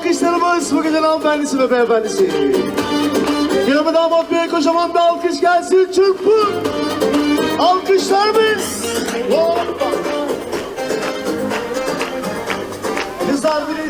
alkışlarımız bu gecenin hanımefendisi ve beyefendisi. Yanıma damat beye kocaman bir alkış gelsin çırpın. Alkışlarımız. Kızlar bir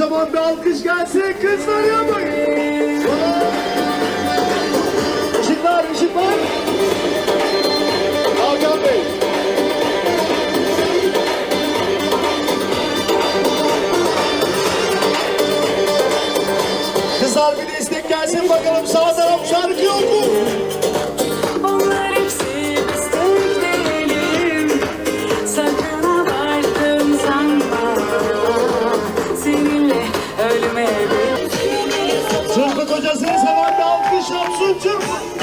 Kocaman bir alkış gelsin kızlar ya bak. Işıklar ışıklar. Hakan Bey. Kızlar bir destek gelsin bakalım sağ elime bir Çırpık hocasına selamlar alkış yapsın Çırpık.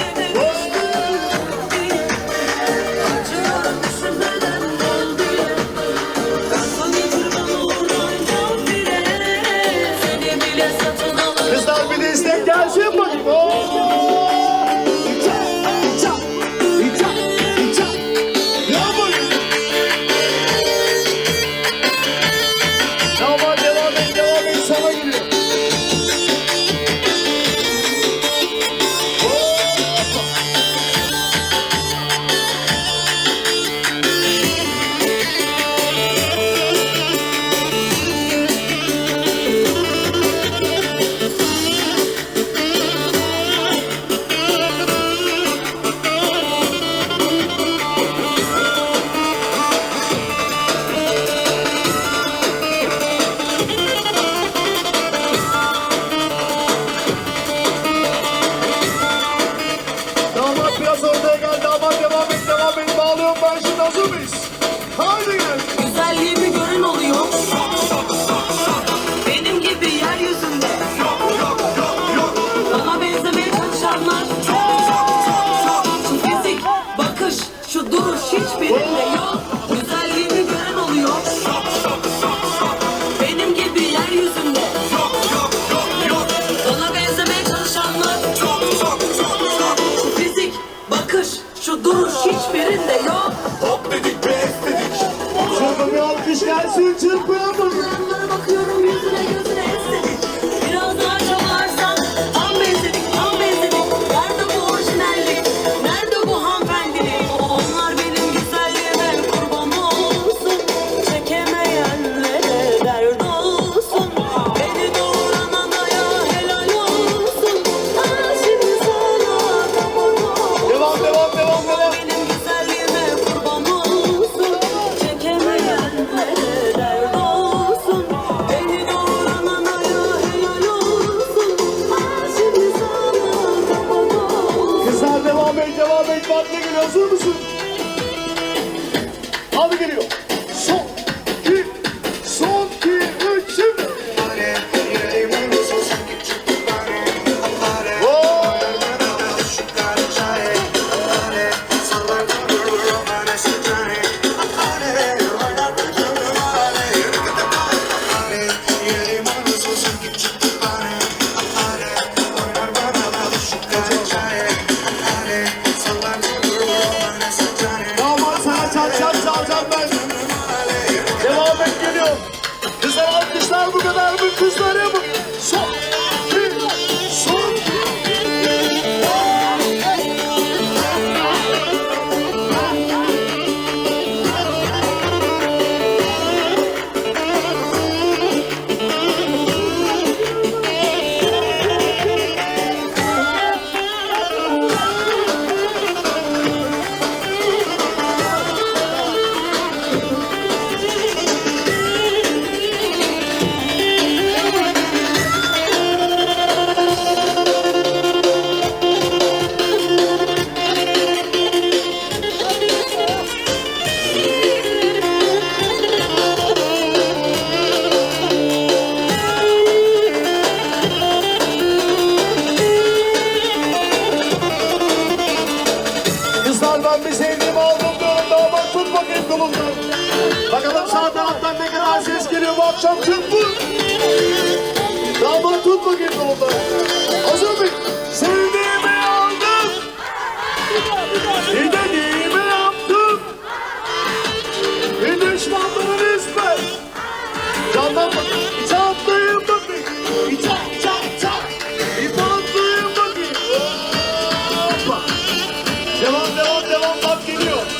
Jim Brown. Fatma Gül hazır mısın? yandan bir sevdiğimi aldım diyorum damat tut bakayım kolumdan. Bakalım sağ taraftan ne kadar ses geliyor bu akşam tüm bu. Damat tut bakayım kolumdan. Hazır mı? Sevdiğimi aldım. İdediğimi yaptım. Bir düşmanların ismi. Candan bakayım. Devam devam bak geliyor.